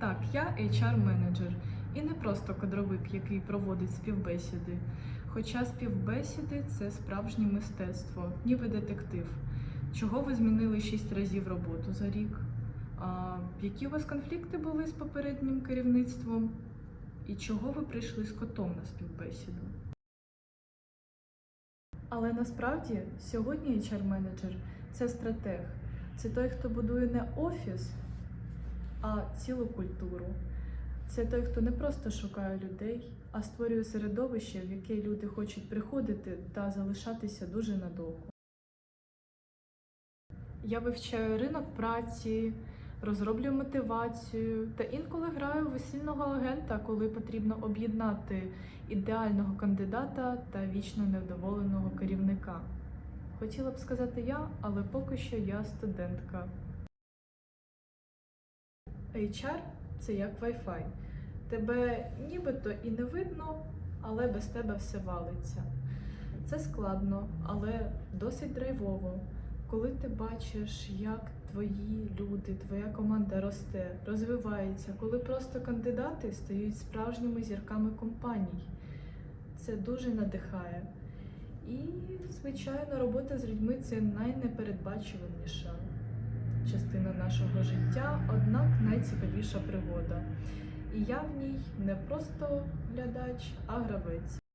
Так, я HR-менеджер і не просто кадровик, який проводить співбесіди. Хоча співбесіди це справжнє мистецтво, ніби детектив. Чого ви змінили шість разів роботу за рік? А, які у вас конфлікти були з попереднім керівництвом? І чого ви прийшли з котом на співбесіду? Але насправді сьогодні HR-менеджер це стратег. Це той, хто будує не офіс, а цілу культуру. Це той, хто не просто шукає людей, а створює середовище, в яке люди хочуть приходити та залишатися дуже надовго. Я вивчаю ринок праці, розроблюю мотивацію та інколи граю весільного агента, коли потрібно об'єднати ідеального кандидата та вічно невдоволеного керівника. Хотіла б сказати я, але поки що я студентка. HR – це як Wi-Fi. Тебе нібито і не видно, але без тебе все валиться. Це складно, але досить драйвово. Коли ти бачиш, як твої люди, твоя команда росте, розвивається, коли просто кандидати стають справжніми зірками компаній, це дуже надихає. І, звичайно, робота з людьми це найнепередбачуваніша частина нашого життя, однак найцікавіша пригода. І я в ній не просто глядач, а гравець.